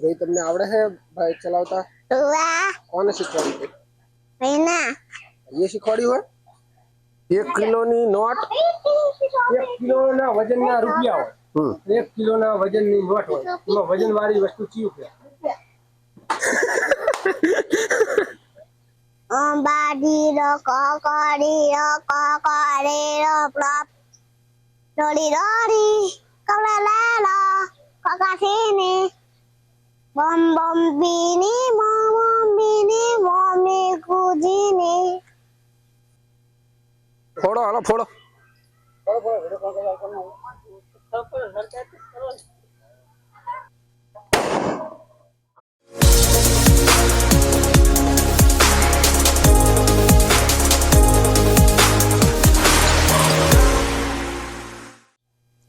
ભાઈ તમને આવડે છે બાઇક ચલાવતા વાહ કોને શીખવાડી હતી મહિના એ શીખવાડ્યું હોય એક કિલોની નોટ એક કિલોના વજનના રૂપિયા હમ હોય એક કિલોના વજનની નોટ હોય એમાં વજન વાળી વસ્તુ ચીયું કે બાડી રો કોકોડી રો કોકોડી રો પ્લપ રોડી રોડી કમલા લાલો કોકાસીની બમ બમ બીની મમ બમ બીની મમ્મી કુજીની ફોડો હાલો ફોડો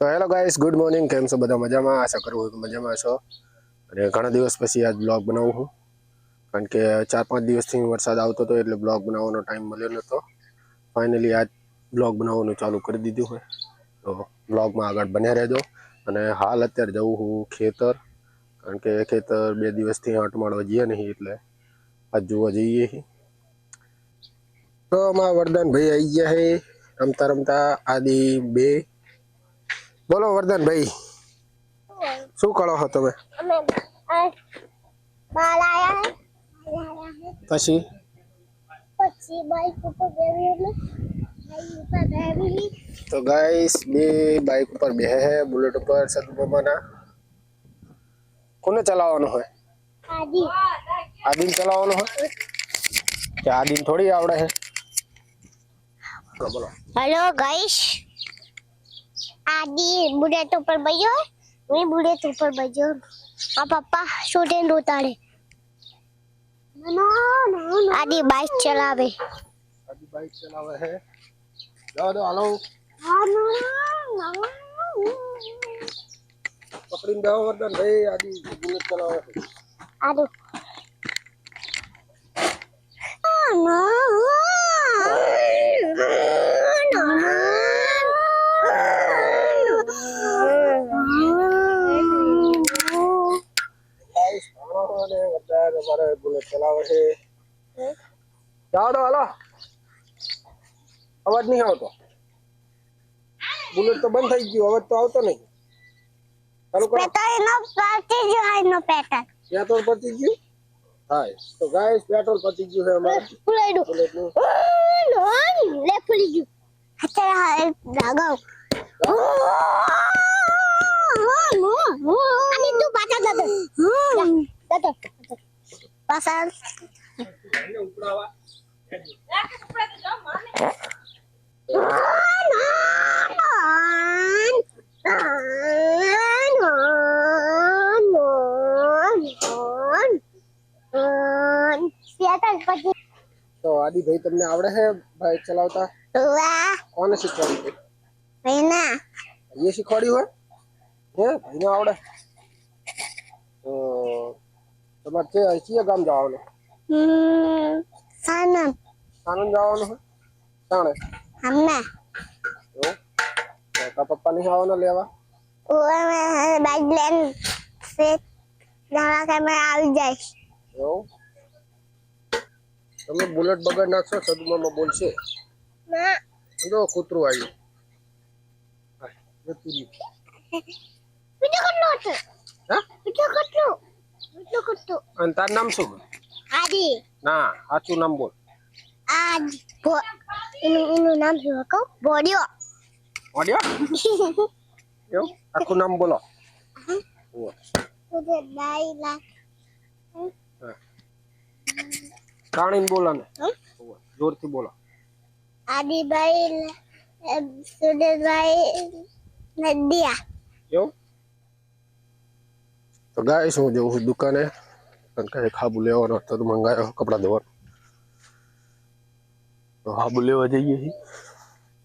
તો હેલો ગાઈસ ગુડ મોર્નિંગ કેમ છો બધા મજામાં આશા કરું કે મજામાં છો અને ઘણા દિવસ પછી આજ બ્લોગ બનાવું હું કારણ કે ચાર પાંચ દિવસથી વરસાદ આવતો હતો એટલે બ્લોગ બનાવવાનો ટાઈમ મળ્યો નહોતો. ફાઇનલી આજ બ્લોગ બનાવવાનું ચાલુ કરી દીધું હોય તો બ્લોગમાં આગળ બન્યા રહેજો. અને હાલ અત્યારે જવું હું ખેતર. કારણ કે ખેતર બે દિવસથી આંટ જઈએ નહીં એટલે આજ જોવા જઈએ તો અમારા વરદાનભાઈ આવી ગયા છે. રમતા રમતા આદિ બે. બોલો વરદાનભાઈ. શું કરો છો તમે અમે બાલ આયા હે પછી પછી બાઈક ઉપર બેવી બાઈક ઉપર બેવી તો ગાઈસ બે બાઇક ઉપર બેહે હે બુલેટ ઉપર સદુમાના કોને ચલાવવાનું હોય આજી આદિન ચલાવવાનું હોય કે આદિન થોડી આવડે છે બોલો, બોલો હેલો ગાઈસ આદી બુલેટ ઉપર બજો હું બુલેટ ઉપર બજો આ પપ્પા સ્ટુડન્ટ ઉતારે. આદી બાઈક ચલાવે. આદિ બાઇક ચલાવે છે જાઓ દો હાલો. પકડીને બેહો વરદાનભાઈ આદિ બુલેટ ચલાવે છે આદુ ગાઈસ અવાજ નહીં આવતો બુલેટ તો બંધ થઈ ગયું અવાજ તો આવતો નહીં ચાલુ કરો પેટ્રોલ નો પાર્ટી જો હાઈ નો પેટ્રોલ પેટ્રોલ પતી ગયું હા તો ગાઈસ પેટ્રોલ પતી ગયું છે અમારે ફુલાઈડું બુલેટનું લે ફૂલી ગયું અત્યારે હાય લાગાવ અને તું પાછા દાદા દાદા પાછા પછી તો આદિભાઈ તમને આવડે છે બાઇક ચલાવતા વાહ કોને શીખવાડી હતી મહિના એ શીખવાડ્યું હોય હે ભાઈને આવડે તો તમારે છે કયા ગામ જવાનું હમ સાનમ આનંદ જવાનું હોય તાણે હમને એવું તો તારા પપ્પા નહીં આવવાના લેવા ઓએ મેં બાઈક લેન સે જવા કે મેં આવી જઈશ એવું તમે બુલેટ બગાડ નાખશો સદમામાં બોલશે ના જો કૂતરું આવ્યું હા, જતું રહ્યું. બીજો કેટલો છે હા બીજો કેટલો બીજો કેટલો અને તારું નામ શું આદિ ના સાચું નામ બોલ આજ ભો એનું એનું નામ શું કહું બોડ્યો ઓડિયો એવું આખું નામ બોલો ઉવ્વ. તુજે દાઈ લા હા. કાણીને બોલો ને હમ? ઉવ્વ. જોરથી બોલો આદિભાઈ સુરેશભાઈ નદિયા એવું તો ગાઈશ હું જઉં છું દુકાને કારણ કે ખાબુ લેવાનો હતો તો મંગાયો કપડા ધોવાનો તો હાબુ લેવા જઈએ છીએ.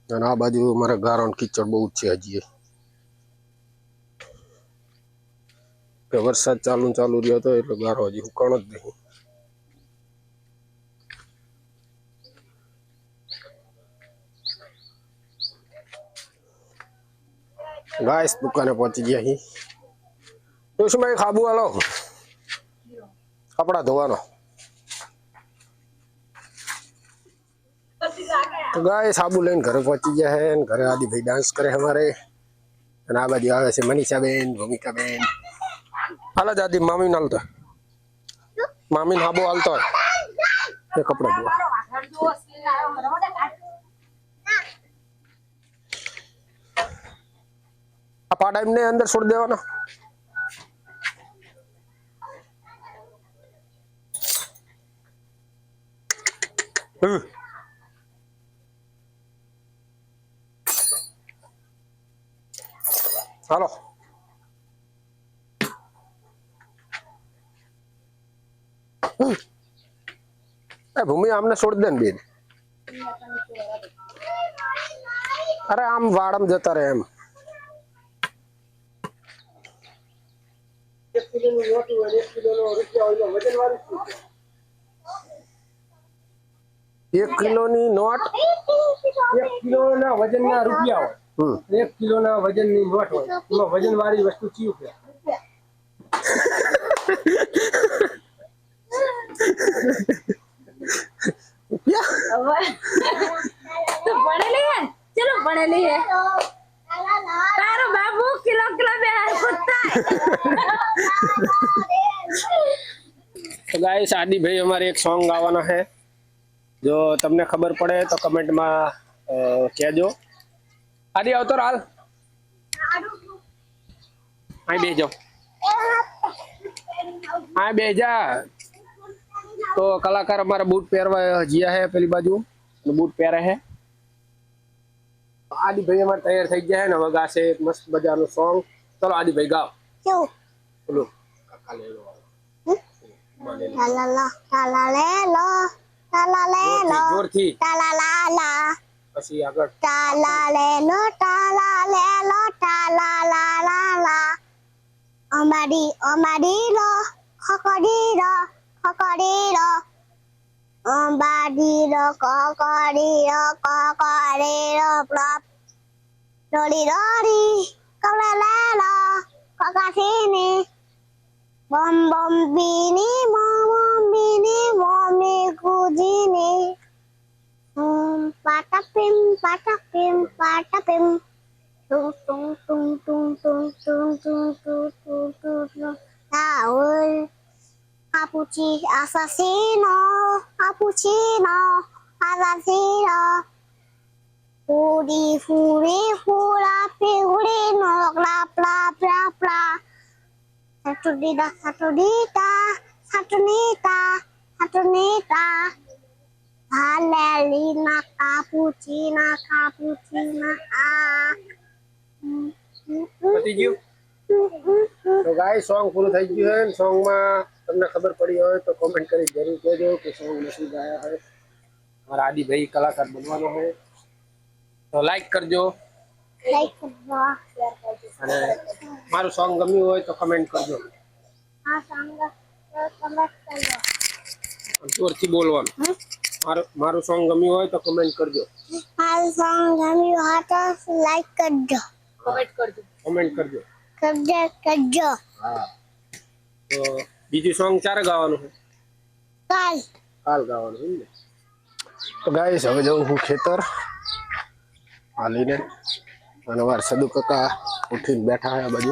અને આ બાજુ મારા ગારો કીચડ બહુ જ છે હજી કે વરસાદ ચાલુ ચાલુ રહ્યો હતો એટલે ગારો હજી હુકાણો જ નહીં. ગાઈસ, દુકાને પહોંચી ગયા અહીં તો શું ભાઈ, ખાબુ હાલો કપડા ધોવાનો. ગાય સાબુ લઈને ઘરે પહોંચી ગયા છે અને ઘરે આદિભાઈ ડાન્સ કરે અમારે. અને આ બાજુ આવે છે મનીષાબેન, ભૂમિકાબેન. હાલ જ આદિ મામી હાલતો મામી હાબો હાલતો એ કપડા ધોવા આ પાડા એમને અંદર છોડી દેવાનો. હમ. ચાલો. ભૂમિ આમને છોડી દે ને બેન. અરે આમ વાડમ જતા રહે એમ. એક કિલો ની નોટ એક કિલો ના વજન ના રૂપિયા હોય. એક કિલોના વજનની નોટ હોય એમાં વજનવાળી વસ્તુ ચીયું કે તો ભણેલી હે ચલો ભણેલી હે તારો બાબુ કિલો કિલો બે કુત્તા તો ગાઈસ આદિભાઈ અમારે એક સોંગ ગાવાના છે જો તમને ખબર પડે તો કમેન્ટમાં અ, કહેજો આદિ આવતો હાલ અહીં બે જાઓ હા બે જા તો કલાકાર અમારા બૂટ પહેરવા જીયા હે પેલી બાજુ અને બૂટ પહેરે છે આદિભાઈ અમારે તૈયાર થઈ ગયા છે ને હવે ગાશે એક મસ્ત મજાનું સોંગ ચલો આદિભાઈ ગાઓ શું બોલો કાકા લઈ લો La la la la la le lo la la le lo જોરથી la la la la પછી આગળ તા લા લે લો તા લા લે લો તા લા લા લા લા અમારી અમારી રો ખકડી રો ખકડી રો અંબાડી રો કકડી રો કકડી રો પ્લપ ડોલી ડોરી કલા લા લા કકાથી ને બમ બમ બીની મમ બીની મમી કુજીની patapim patapim patapim tung tung tung tung tung tung tung tung tung tung tung Taul Capuchi assassino cappuccino assassino Furi furi fura figurino bla bla bla bla Satudita, Satudita, Saturnita, Saturnita. Valelina, Cappuccina, Cappuccina, ah. cappuccina, cappuccina, mm, પતી ગયું. તો ગાય song પૂરું થઈ ગયું છે સોંગમાં તમને ખબર પડી હોય તો કોમેન્ટ કરી જરૂર કહેજો કે સોંગ નથી ગાયા હોય મારા આદિભાઈ કલાકાર બનવાનો હોય તો લાઈક કરજો. અને મારું સોંગ ગમ્યું હોય તો કમેન્ટ કરજો. જોરથી બોલવાનું. મારું મારું સોંગ ગમ્યું હોય તો કમેન્ટ કરજો Ah, sangga, mi hata like kerja, comment કરજો કમેન્ટ કરજો kerja, kerja. હા તો બીજું સોંગ ચારે ગાવાનું છે Kal, કાલ ગાવાનું એમ ને તો ગાઈસ હવે જવું હું ખેતર હાલીને અને વાર સદુ કાકા ઉઠીને બેઠા છે આ બાજુ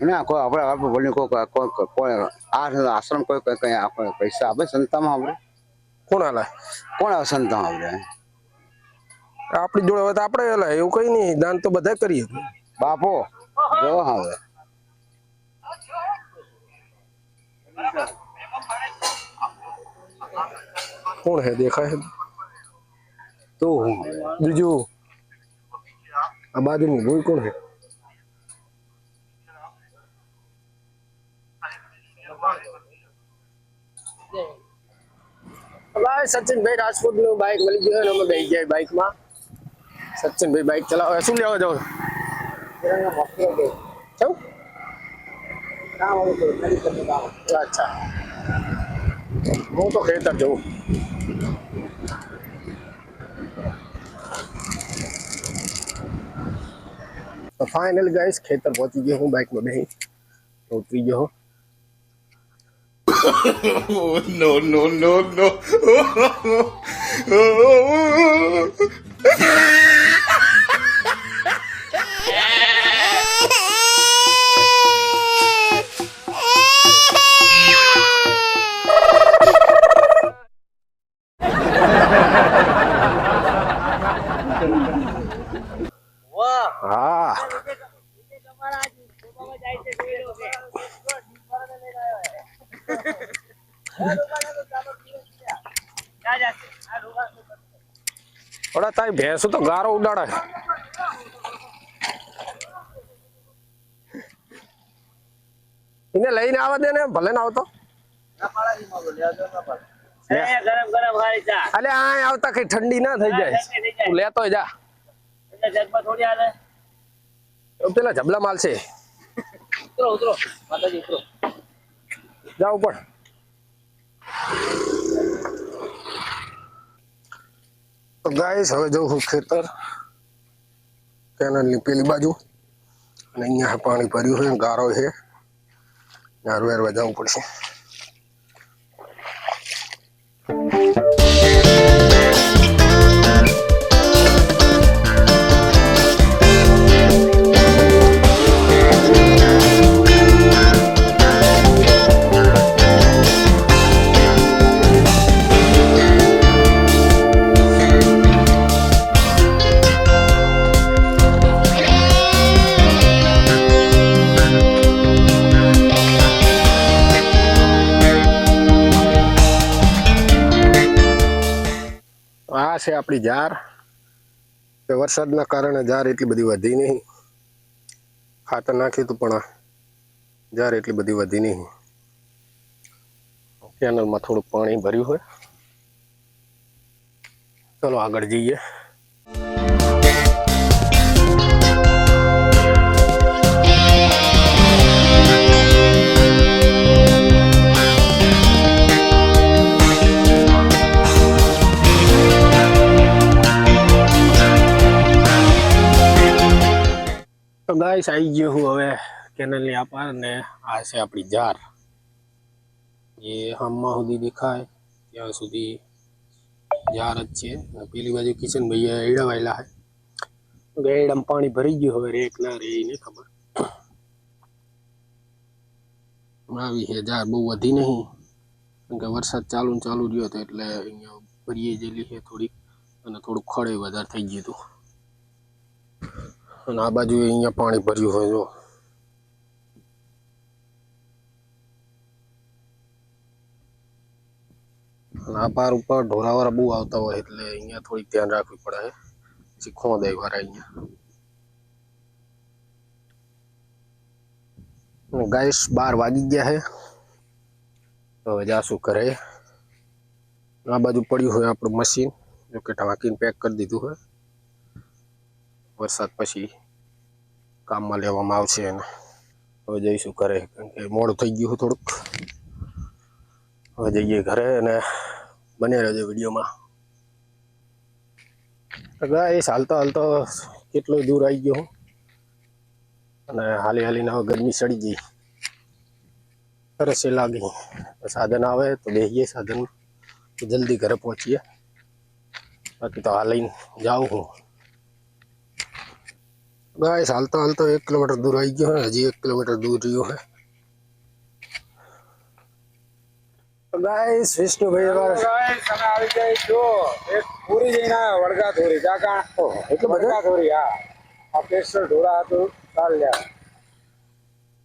ના કોઈ આપણે આપણે બોલી કોઈ કોઈ આ આશ્રમ કોઈ કોઈ કઈ આપણે પૈસા આપે સંતામાં આપણે કોણ હાલે કોણ આવે સંતામાં આપણે આપણી જોડે હોય આપણે હાલે એવું કઈ નહીં દાન તો બધા કરીએ. બાપો જો હવે. કોણ હે દેખાય છે તું હું? બીજું? આ બાજુનું ભૂલ કોણ હે? सचिन भाई राजपूत नो बाइक मिली गयो न बाइक मा। सचिन भाई बाइक चलाओ। सुन लेओ जाओ। तेरा अच्छा। तो कर जाओ। तो फाइनल गाइस खेत पहुँच गए हूँ, बाइक में बैठ। तो उतरी હું no, no, no, no. ઓલા તારી ભેંસો તો ગારો ઉડાડે. એને લઈને આવવા દે ને ભલે ના આવતો. અલે આ આવતા કઈ ઠંડી ના થઈ જાય. તું લેતો જા. પેલા જબલા માલશે ઉતરો ઉતરો. માતાજી ઉતરો. જાવ પણ તો ગાઈસ, હવે જવું છું ખેતર, કેનલની પેલી બાજુ, અને અહીંયા પાણી ભર્યું છે, ગારો છે. નારું જવું પડશે. આપણી જાર કે વરસાદના કારણે જાર એટલી બધી વધી નહીં. ખાતર નાખ્યું હતું પણ જાર એટલી બધી વધી નહીં. કેનલમાં થોડુંક પાણી ભર્યું હોય. ચલો આગળ જઈએ. ગાઈસ આવી ગયો હું હવે કેનલની આ ને આ છે આપણી જાર. એ હમમાં સુધી દેખાય, ત્યાં સુધી જાર જ છે. પેલી બાજુ કિચન ભાઈ એડા વાયેલા છે એડામાં પાણી ભરી ગયું હવે, રેક ના રે નહીં ખબર. આવી છે જાર, બહુ વધી નહીં. કારણ કે વરસાદ ચાલુ ચાલુ રહ્યો હતો એટલે અહીંયા ભરીએ જેલી છે થોડીક, અને થોડુંક ખડે વધારે થઈ ગયું હતું. અને આ બાજુ અહીંયા પાણી ભર્યું હોય જો અને આ પાર ઉપર ઢોરાવાળા બહુ આવતા હોય એટલે અહીંયા થોડીક ધ્યાન રાખવી પડે છે પછી ખો દે વાળા અહીંયા ગાઈસ બાર વાગી ગયા છે તો હવે જાશું કરે આ બાજુ પડ્યું હોય આપણું મશીન જો કે ઢાંકીને પેક કરી દીધું હોય વરસાદ પછી કામમાં લેવામાં આવશે અને હવે જઈશું ઘરે, કારણ કે મોડું થઈ ગયું થોડુંક. હવે જઈએ ઘરે અને બને રહેજો વિડીયોમાં. ગાઈસ હાલતો હાલતા કેટલો દૂર આવી ગયો હું. અને હાલી હાલીને હવે ગરમી ચડી ગઈ. સરસ એ લાગી સાધન આવે તો બેસીએ સાધન જલ્દી ઘરે પહોંચીએ. બાકી તો હાલીને જાઉં હું. ગાઈસ હાલતો હાલતો એક કિલોમીટર દૂર આવી ગયો હે હજી એક કિલોમીટર દૂર રહ્યો હે ગાઈસ વિષ્ણુભાઈ અમારે તમે આવી જાય જો એક પૂરી જઈને આવ્યા વડગા ધોરી જાગા ઓહો, એટલું બધું વડગા ધોરી હા આ પેસ્ટર ઢોળા હતું ચાલ લ્યા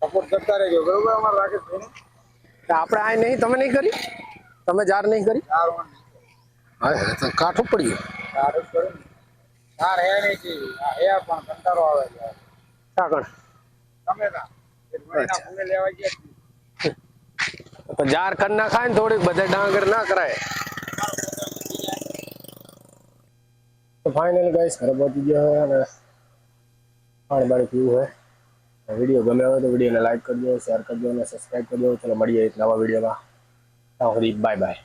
સપોર્ટ કરતા રહેજો બરોબર અમારે રાકેશભાઈ તો આપણે આ નહીં તમે નહીં કરી તમે જાર નહીં કરી સારું હા હે, તો કાઠું પડ્યું સારું કરું ને સાર હે નહીં જી હા, હે પણ કંટાળો આવે છે કાકણ તમે કા એક મહિના પુણે લેવા ગયા છીએ. તો જાર કર ના ખાય ને થોડીક બધે ડાંગર ના કરાય તો ફાઇનલી ગાઈસ ઘરે પહોંચી ગયા હોય અને પાણી બાણી પીવું હોય વિડીયો ગમે હોય તો વિડીયોને લાઈક કરજો શેર કરજો અને સબસ્ક્રાઈબ કરજો ચલો મળીએ એક નવા વિડીયોમાં ત્યાં સુધી બાય બાય